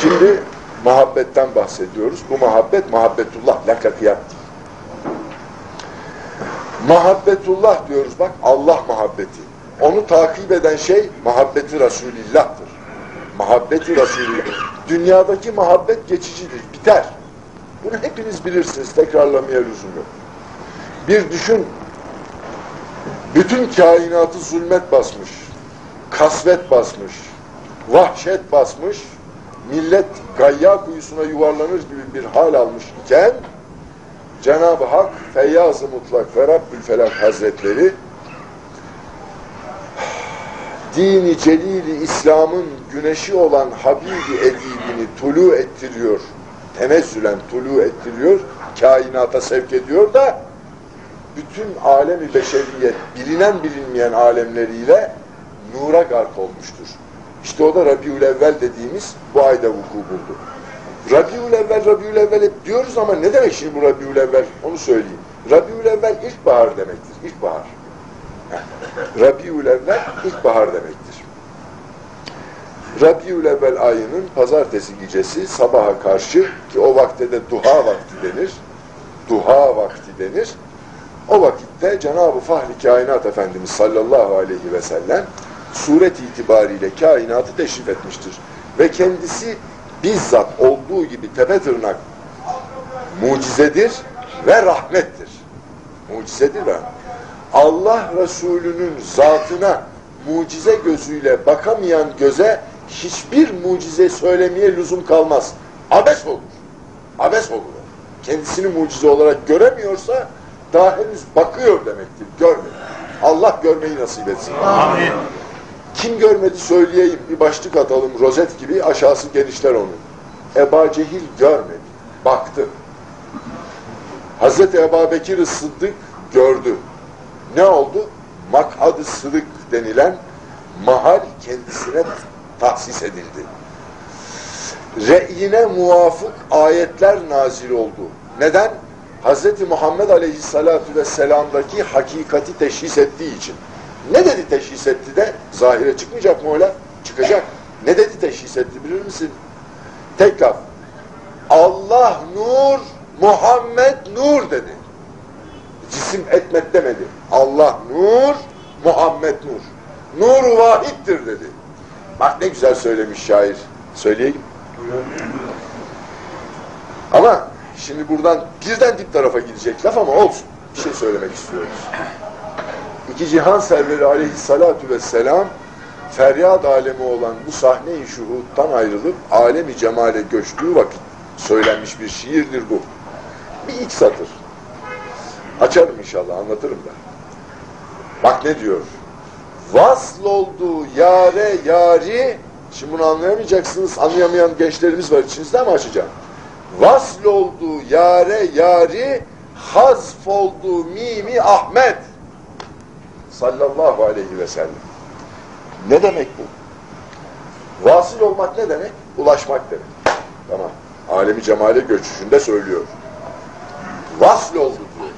Şimdi muhabbetten bahsediyoruz. Bu muhabbet muhabbetullah, lakakiyat. Muhabbetullah diyoruz bak Allah muhabbeti. Onu takip eden şey muhabbeti Resulillah'tır. Muhabbeti Resulillah. Dünyadaki muhabbet geçicidir, biter. Bunu hepiniz bilirsiniz, tekrarlamaya lüzum yok. Bir düşün, bütün kainatı zulmet basmış, kasvet basmış, vahşet basmış, millet gayya kuyusuna yuvarlanır gibi bir hal almış iken, Cenab-ı Hak Feyyaz-ı Mutlak ve Rabbül Felak Hazretleri dini celili İslam'ın güneşi olan Habibi Edibini tulu ettiriyor. Tenezzülen tulu ettiriyor. Kainata sevk ediyor da bütün alemi beşeriyet bilinen bilinmeyen alemleriyle nura gark olmuştur. İşte o da Rabiül Evvel dediğimiz bu ayda vuku buldu. Rabiül Evvel, Rabiül Evvel hep diyoruz ama ne demek şimdi bu Rabiül Evvel? Onu söyleyeyim. Rabiül Evvel ilkbahar demektir. İlkbahar. Rabiül Evvel ilkbahar demektir. Rabiül Evvel ayının pazartesi gecesi sabaha karşı ki o vakte de duha vakti denir. Duha vakti denir. O vakitte Cenab-ı Fahri Kainat Efendimiz sallallahu aleyhi ve sellem suret itibariyle kainatı teşrif etmiştir. Ve kendisi bizzat olduğu gibi tepe tırnak mucizedir ve rahmettir. Mucizedir ve Allah Resulü'nün zatına mucize gözüyle bakamayan göze hiçbir mucize söylemeye lüzum kalmaz. Abes olur. Abes olur. Kendisini mucize olarak göremiyorsa daha henüz bakıyor demektir. Görmedi. Allah görmeyi nasip etsin. Amin. Kim görmedi söyleyeyim. Bir başlık atalım rozet gibi aşağısı genişler onun. Eba Cehil görmedi. Baktı. Hazreti Ebu Bekir Sıddık gördü. Ne oldu? Mak'ad-ı Sıdık denilen mahal kendisine tahsis edildi. Re'yine muvafık ayetler nazil oldu. Neden? Hz. Muhammed Aleyhisselatü Vesselam'daki hakikati teşhis ettiği için. Ne dedi teşhis etti de? Zahire çıkmayacak mı öyle? Çıkacak. Ne dedi teşhis etti bilir misin? Tek laf. Allah nur, Muhammed nur dedi. Cisim etmet demedi. Allah nur, Muhammed nur. Nur vahittir dedi. Bak ne güzel söylemiş şair. Söyleyeyim. Ama şimdi buradan birden dip tarafa gidecek laf ama olsun. Bir şey söylemek istiyoruz. İki cihan serveri aleyhissalatu vesselam feryat alemi olan bu sahne-i şuhuttan ayrılıp alemi cemale göçtüğü vakit söylenmiş bir şiirdir bu. Bir ilk satır. Açarım inşallah anlatırım da. Bak ne diyor? Vasl oldu yare yari Şimdi bunu anlayamayacaksınız. Anlayamayan gençlerimiz var içinizde ama açacağım. Vasl oldu yare yari hazf oldu mimi Ahmet sallallahu aleyhi ve sellem. Ne demek bu? Vasıl olmak ne demek? Ulaşmak demek. Tamam. Alemi cemale göçüşünde söylüyor. Vasıl oldu diyor.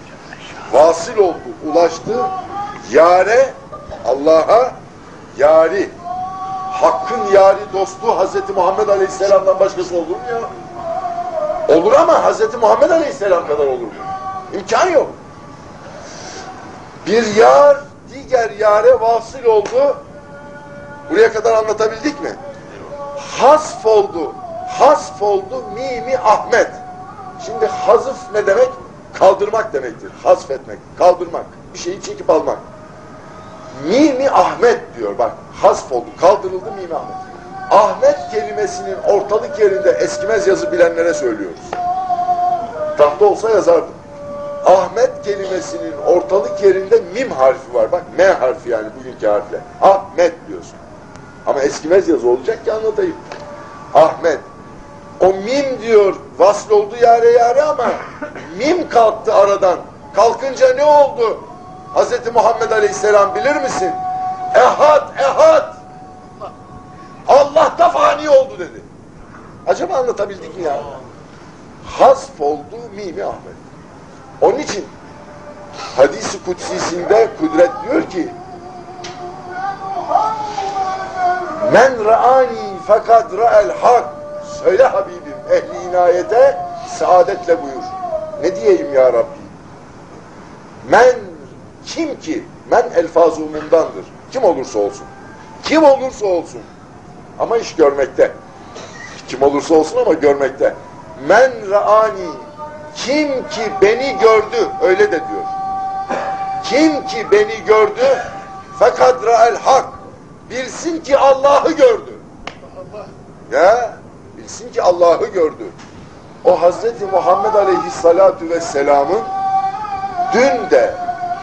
Vasıl oldu, ulaştı. Yare, Allah'a yari. Hakkın yari dostu Hazreti Muhammed Aleyhisselam'dan başkası olur mu ya? Olur ama Hazreti Muhammed Aleyhisselam kadar olur mu? İmkan yok. Bir yar diğer yare vasıl oldu. Buraya kadar anlatabildik mi? Hasf oldu. Hasf oldu mimi Ahmet. Şimdi hazıf ne demek? Kaldırmak demektir. Hasf etmek, kaldırmak. Bir şeyi çekip almak. Mimi Ahmet diyor bak. Hasf oldu, kaldırıldı mimi Ahmet. Ahmet kelimesinin ortalık yerinde eskimez yazı bilenlere söylüyoruz. Tahta olsa yazardım. Ahmet kelimesinin ortalık yerinde mim harfi var. Bak M harfi yani bugünkü harfle. Ahmet diyorsun. Ama eskimez yazı olacak ki anlatayım. Ahmet. O mim diyor vasıl oldu yare yare ama mim kalktı aradan. Kalkınca ne oldu? Hz. Muhammed Aleyhisselam bilir misin? Ehad, ehad. Allah da fani oldu dedi. Acaba anlatabildik mi ya? Hasf oldu mimi Ahmet. Onun için hadisi kutsisinde kudret diyor ki Men ra'ani fakat ra'el hak söyle Habibim ehli inayete saadetle buyur. Ne diyeyim ya Rabbi? Men kim ki? Men elfaz umumundandır. Kim olursa olsun. Kim olursa olsun. Ama iş görmekte. Kim olursa olsun ama görmekte. Men raani kim ki beni gördü öyle de diyor. Kim ki beni gördü fakat ra'el hak bilsin ki Allah'ı gördü. Ya bilsin ki Allah'ı gördü. O Hazreti Muhammed Aleyhissalatu Vesselam'ın dün de,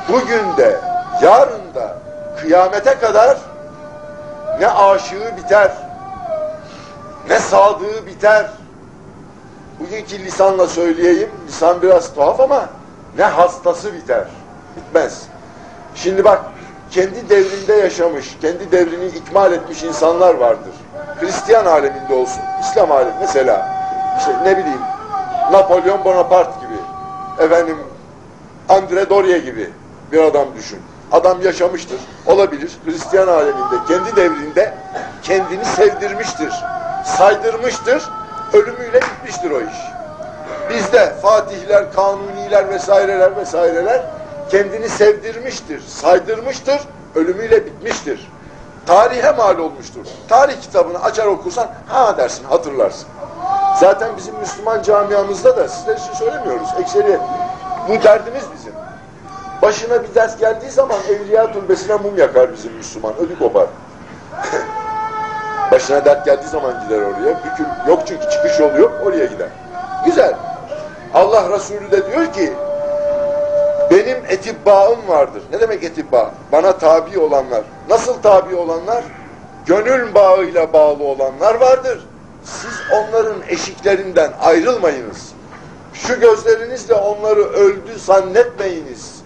bugün de, yarın da, kıyamete kadar ne aşığı biter, ne sadığı biter. Bugünkü lisanla söyleyeyim, lisan biraz tuhaf ama ne hastası biter, bitmez. Şimdi bak, kendi devrinde yaşamış, kendi devrini ikmal etmiş insanlar vardır. Hristiyan aleminde olsun, İslam alemi mesela, işte ne bileyim, Napolyon Bonaparte gibi, efendim, Andre Doria gibi bir adam düşün. Adam yaşamıştır, olabilir, Hristiyan aleminde, kendi devrinde kendini sevdirmiştir, saydırmıştır, ölümüyle bitmiştir o iş. Bizde Fatihler, Kanuniler vesaireler vesaireler kendini sevdirmiştir, saydırmıştır, ölümüyle bitmiştir. Tarihe mal olmuştur. Tarih kitabını açar okursan ha dersin, hatırlarsın. Zaten bizim Müslüman camiamızda da sizler için söylemiyoruz. Ekseri bu derdimiz bizim. Başına bir ders geldiği zaman evliya türbesine mum yakar bizim Müslüman. Ödü kopar. Başına dert geldiği zaman gider oraya. Bükül, yok çünkü çıkış yolu yok oraya gider. Güzel. Allah Resulü de diyor ki benim etibbaım vardır. Ne demek etibba? Bana tabi olanlar. Nasıl tabi olanlar? Gönül bağıyla bağlı olanlar vardır. Siz onların eşiklerinden ayrılmayınız. Şu gözlerinizle onları öldü zannetmeyiniz.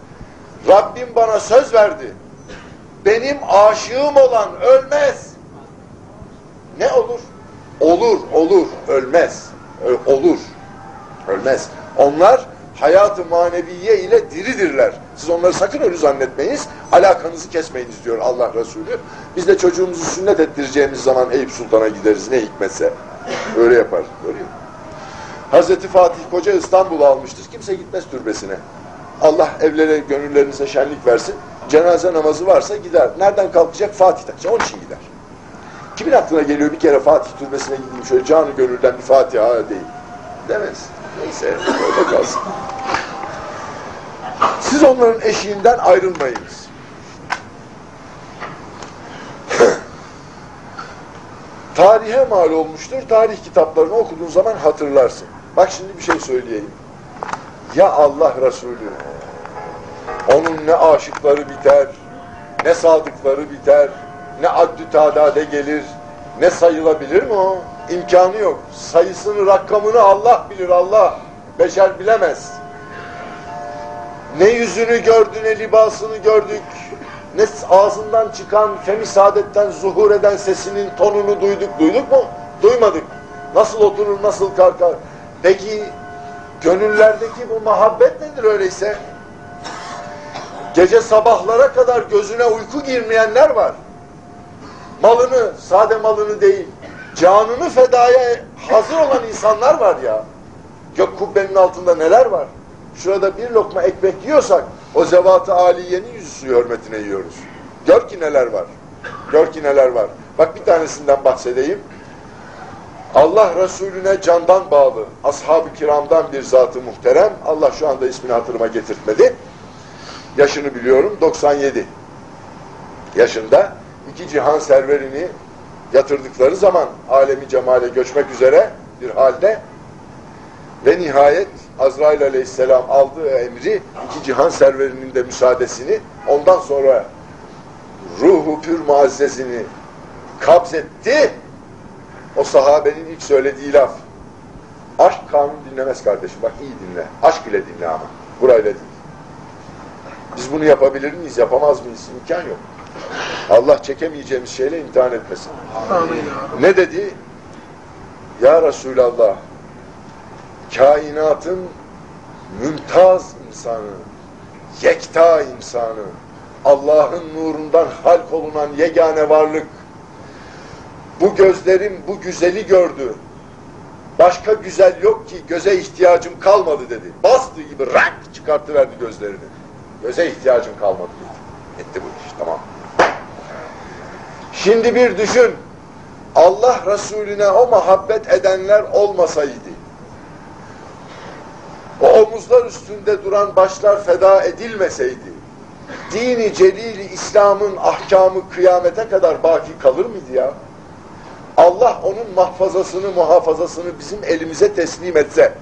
Rabbim bana söz verdi. Benim aşığım olan ölmez. Ne olur? Olur, olur, ölmez. Olur, ölmez. Onlar hayatı maneviye ile diridirler. Siz onları sakın ölü zannetmeyiniz, alakanızı kesmeyiniz diyor Allah Resulü. Biz de çocuğumuzu sünnet ettireceğimiz zaman Eyüp Sultan'a gideriz ne hikmetse. Öyle yapar. Görüyor Hazreti Fatih Koca İstanbul'u almıştır. Kimse gitmez türbesine. Allah evlere, gönüllerinize şenlik versin. Cenaze namazı varsa gider. Nereden kalkacak? Fatih'ten. Onun için gider. Kimin aklına geliyor bir kere Fatih türbesine gideyim şöyle canı gönülden bir Fatiha değil. Demez. Neyse öyle kalsın. Siz onların eşiğinden ayrılmayınız. Tarihe mal olmuştur. Tarih kitaplarını okuduğun zaman hatırlarsın. Bak şimdi bir şey söyleyeyim. Ya Allah Resulü onun ne aşıkları biter, ne sadıkları biter, ne addü tadade gelir, ne sayılabilir mi o? İmkanı yok. Sayısını, rakamını Allah bilir, Allah. Beşer bilemez. Ne yüzünü gördü, ne libasını gördük, ne ağzından çıkan, femi saadetten zuhur eden sesinin tonunu duyduk. Duyduk mu? Duymadık. Nasıl oturur, nasıl kalkar? Peki gönüllerdeki bu muhabbet nedir öyleyse? Gece sabahlara kadar gözüne uyku girmeyenler var. Malını, sade malını değil, canını fedaya hazır olan insanlar var ya. Gök kubbenin altında neler var? Şurada bir lokma ekmek yiyorsak o zevat-ı aliyenin yüzüsü hürmetine yiyoruz. Gör ki neler var. Gör ki neler var. Bak bir tanesinden bahsedeyim. Allah Resulüne candan bağlı, ashab-ı kiramdan bir zatı muhterem. Allah şu anda ismini hatırıma getirtmedi. Yaşını biliyorum, 97 yaşında. İki cihan serverini yatırdıkları zaman alemi cemale göçmek üzere bir halde ve nihayet Azrail aleyhisselam aldığı emri iki cihan serverinin de müsaadesini ondan sonra ruhu pür muazzezini kabzetti. O sahabenin ilk söylediği laf aşk kanun dinlemez kardeşim bak iyi dinle aşk ile dinle ama burayla değil. Biz bunu yapabilir miyiz yapamaz mıyız? İmkan yok Allah çekemeyeceğimiz şeyle imtihan etmesin ne dedi ya Resulallah kainatın mümtaz insanı, yekta insanı, Allah'ın nurundan halk olunan yegane varlık, bu gözlerim bu güzeli gördü. Başka güzel yok ki göze ihtiyacım kalmadı dedi. Bastığı gibi rak çıkartıverdi gözlerini. Göze ihtiyacım kalmadı dedi. Etti bu iş tamam. Şimdi bir düşün. Allah Resulüne o muhabbet edenler olmasaydı, o omuzlar üstünde duran başlar feda edilmeseydi, dini celili İslam'ın ahkamı kıyamete kadar baki kalır mıydı ya? Allah onun mahfazasını, muhafazasını bizim elimize teslim etse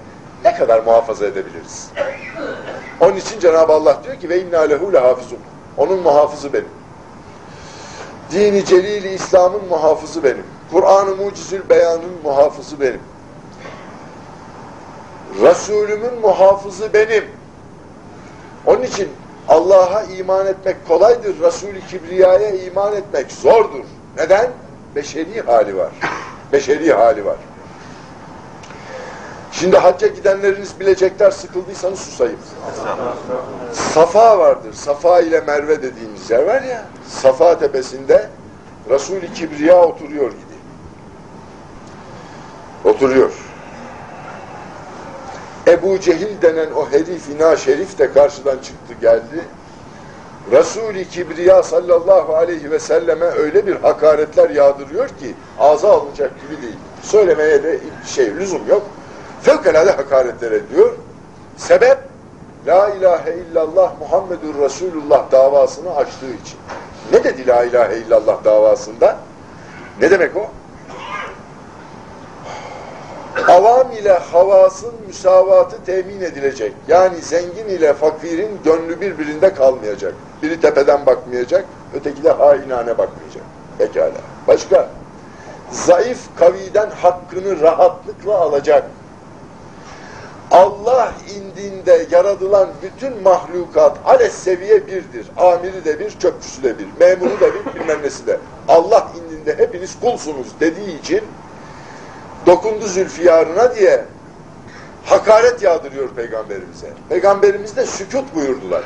ne kadar muhafaza edebiliriz? Onun için Cenab-ı Allah diyor ki ve inna lehu lehafizun. Onun muhafızı benim. Dini celili İslam'ın muhafızı benim. Kur'an-ı mucizül beyanın muhafızı benim. Resulümün muhafızı benim. Onun için Allah'a iman etmek kolaydır. Resul-i Kibriya'ya iman etmek zordur. Neden? Beşeri hali var. Beşeri hali var. Şimdi hacca gidenleriniz bilecekler sıkıldıysanız susayım. Safa vardır. Safa ile Merve dediğimiz yer var ya. Safa tepesinde Resul-i Kibriya oturuyor gibi. Oturuyor. Ebu Cehil denen o herif ina şerif de karşıdan çıktı geldi. Resul-i Kibriya sallallahu aleyhi ve selleme öyle bir hakaretler yağdırıyor ki ağza alınacak gibi değil. Söylemeye de şey lüzum yok. Fevkalade hakaretler ediyor. Sebep La ilahe illallah Muhammedur Resulullah davasını açtığı için. Ne dedi La ilahe illallah davasında? Ne demek o? Avam ile havasın müsavatı temin edilecek. Yani zengin ile fakirin gönlü birbirinde kalmayacak. Biri tepeden bakmayacak, öteki de hainane bakmayacak. Pekala. Başka? Zayıf kaviden hakkını rahatlıkla alacak. Allah indinde yaratılan bütün mahlukat ales seviye birdir. Amiri de bir, çöpçüsü de bir, memuru da bir, bilmem nesi de. Allah indinde hepiniz kulsunuz dediği için dokundu zülfiyarına diye hakaret yağdırıyor peygamberimize. Peygamberimiz de sükut buyurdular.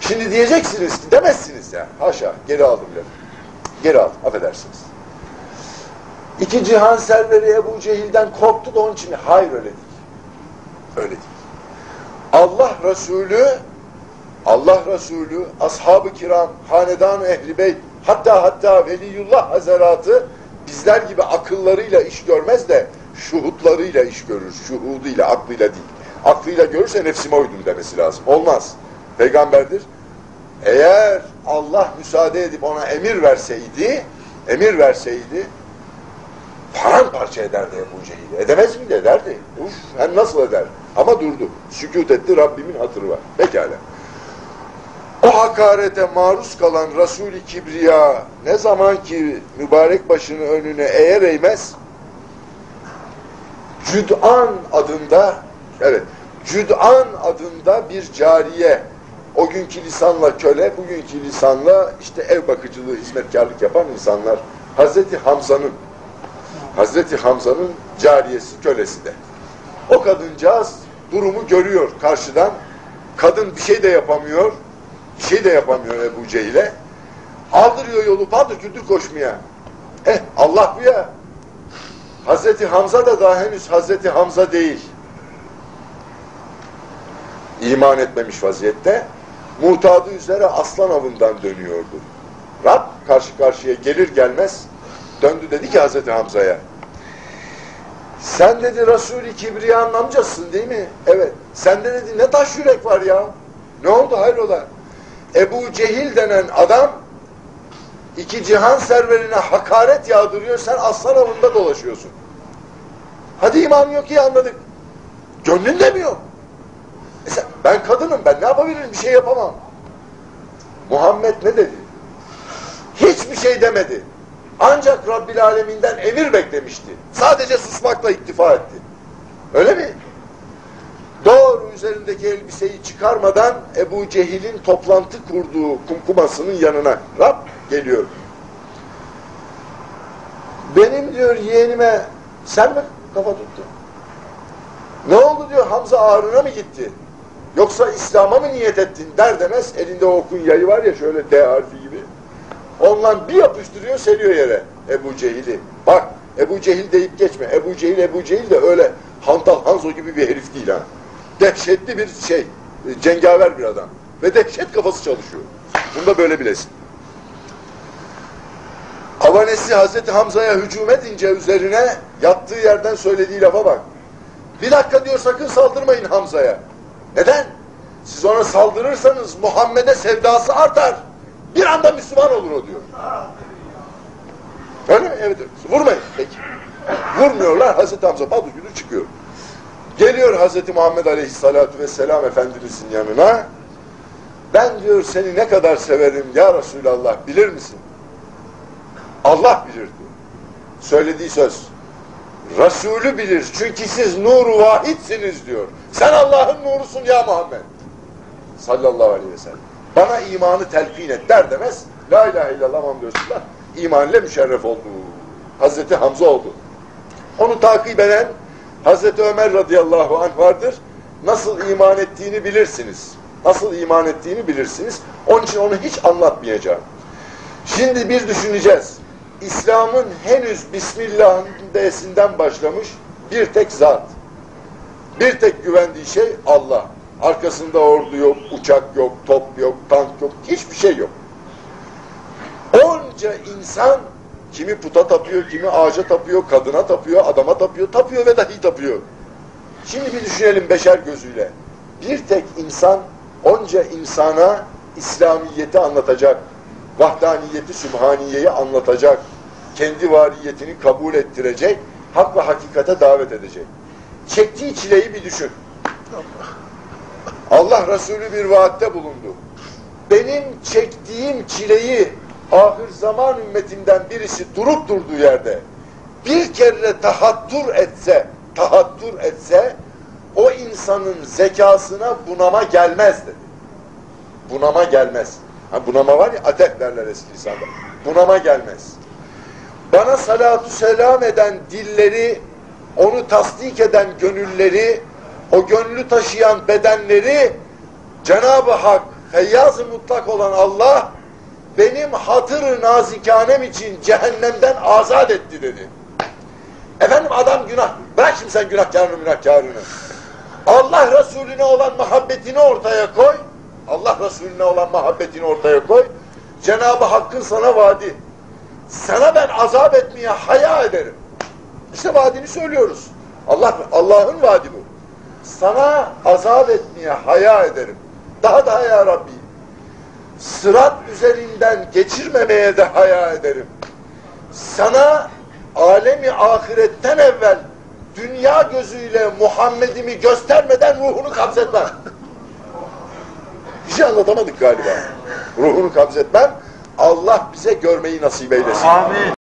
Şimdi diyeceksiniz ki demezsiniz ya. Haşa geri aldım lafı. Geri aldım affedersiniz. İki cihan serveri Ebu Cehil'den korktu da onun için hayır öyle değil. Öyle değil. Allah Resulü Allah Resulü, ashab-ı kiram, hanedan-ı ehli beyt, hatta hatta veliyullah hazaratı bizler gibi akıllarıyla iş görmez de şuhutlarıyla iş görür. Şuhuduyla, aklıyla değil. Aklıyla görürse nefsime uydum demesi lazım. Olmaz. Peygamberdir. Eğer Allah müsaade edip ona emir verseydi, emir verseydi, paramparça ederdi Ebu Cehil'i. Edemez miydi? Ederdi. Uf, hem nasıl eder? Ama durdu. Sükut etti. Rabbimin hatırı var. Pekala. O hakarete maruz kalan Resul-i Kibriya ne zaman ki mübarek başını önüne eğer eğmez Cüd'an adında evet Cüd'an adında bir cariye o günkü lisanla köle, bugünkü lisanla işte ev bakıcılığı, hizmetkarlık yapan insanlar Hazreti Hamza'nın Hazreti Hamza'nın cariyesi, kölesi de. O kadıncağız durumu görüyor karşıdan. Kadın bir şey de yapamıyor. Bir şey de yapamıyor Ebu Cehil'e. Aldırıyor yolu paldır küldür koşmaya. Eh Allah bu ya. Hazreti Hamza da daha henüz Hazreti Hamza değil. İman etmemiş vaziyette. Muhtadı üzere aslan avından dönüyordu. Rab karşı karşıya gelir gelmez döndü dedi ki Hazreti Hamza'ya sen dedi Resul-i Kibriya'nın amcasın değil mi? Evet. Sende dedi ne taş yürek var ya? Ne oldu hayrola? Ebu Cehil denen adam iki cihan serverine hakaret yağdırıyor. Sen aslan avında dolaşıyorsun. Hadi iman yok iyi anladık. Gönlünde mi yok? E sen, ben kadınım ben ne yapabilirim bir şey yapamam. Muhammed ne dedi? Hiçbir şey demedi. Ancak Rabbil Aleminden emir beklemişti. Sadece susmakla iktifa etti. Öyle mi? Doğru üzerindeki elbiseyi çıkarmadan Ebu Cehil'in toplantı kurduğu kumkumasının yanına Rab geliyor. Benim diyor yeğenime sen mi kafa tuttun? Ne oldu diyor Hamza ağrına mı gitti? Yoksa İslam'a mı niyet ettin der demez elinde okun yayı var ya şöyle D harfi Ondan bir yapıştırıyor seriyor yere Ebu Cehil'i. Bak Ebu Cehil deyip geçme. Ebu Cehil, Ebu Cehil de öyle hantal Hanzo gibi bir herif değil ha. Dehşetli bir şey, e, cengaver bir adam. Ve dehşet kafası çalışıyor. Bunu da böyle bilesin. Avanesi Hazreti Hamza'ya hücum edince üzerine yattığı yerden söylediği lafa bak. Bir dakika diyor sakın saldırmayın Hamza'ya. Neden? Siz ona saldırırsanız Muhammed'e sevdası artar. Bir anda Müslüman olur o diyor. Öyle mi? Evet. Vurmayın. Peki. Vurmuyorlar. Hazreti Hamza Padukülü çıkıyor. Geliyor Hazreti Muhammed Aleyhisselatü Vesselam Efendimizin yanına. Ben diyor seni ne kadar severim ya Resulallah bilir misin? Allah bilir diyor. Söylediği söz. Resulü bilir çünkü siz nuru vahitsiniz diyor. Sen Allah'ın nurusun ya Muhammed. Sallallahu aleyhi ve sellem. Bana imanı telkin et der demez. La ilahe illallah Muhammed Resulullah iman ile müşerref oldu. Hazreti Hamza oldu. Onu takip eden Hazreti Ömer radıyallahu anh vardır. Nasıl iman ettiğini bilirsiniz. Nasıl iman ettiğini bilirsiniz. Onun için onu hiç anlatmayacağım. Şimdi bir düşüneceğiz. İslam'ın henüz Bismillah'ın D'sinden başlamış bir tek zat. Bir tek güvendiği şey Allah. Arkasında ordu yok, uçak yok, top yok, tank yok, hiçbir şey yok. Onca insan kimi puta tapıyor, kimi ağaca tapıyor, kadına tapıyor, adama tapıyor, tapıyor ve dahi tapıyor. Şimdi bir düşünelim beşer gözüyle. Bir tek insan onca insana İslamiyeti anlatacak, vahdaniyeti, sübhaniyeyi anlatacak, kendi variyetini kabul ettirecek, hak ve hakikate davet edecek. Çektiği çileyi bir düşün. Allah Resulü bir vaatte bulundu. Benim çektiğim çileyi ahir zaman ümmetimden birisi durup durduğu yerde bir kere tahattur etse, tahattur etse o insanın zekasına bunama gelmez dedi. Bunama gelmez. Ha, bunama var ya adet derler eski lisanda. Bunama gelmez. Bana salatu selam eden dilleri, onu tasdik eden gönülleri, o gönlü taşıyan bedenleri Cenab-ı Hak feyyaz-ı mutlak olan Allah benim hatır-ı nazikanem için cehennemden azat etti dedi. Efendim adam günah, bırak şimdi sen günahkarını günahkarını. Allah Resulüne olan muhabbetini ortaya koy. Allah Resulüne olan muhabbetini ortaya koy. Cenab-ı Hakk'ın sana vaadi. Sana ben azap etmeye haya ederim. İşte vaadini söylüyoruz. Allah Allah'ın vaadi bu. Sana azap etmeye haya ederim. Daha daha ya Rabbi. Sırat üzerinden geçirmemeye de haya ederim. Sana alemi ahiretten evvel dünya gözüyle Muhammed'imi göstermeden ruhunu kabzetmem. Bir şey anlatamadık galiba. Ruhunu kabzetmem. Allah bize görmeyi nasip eylesin. Amin.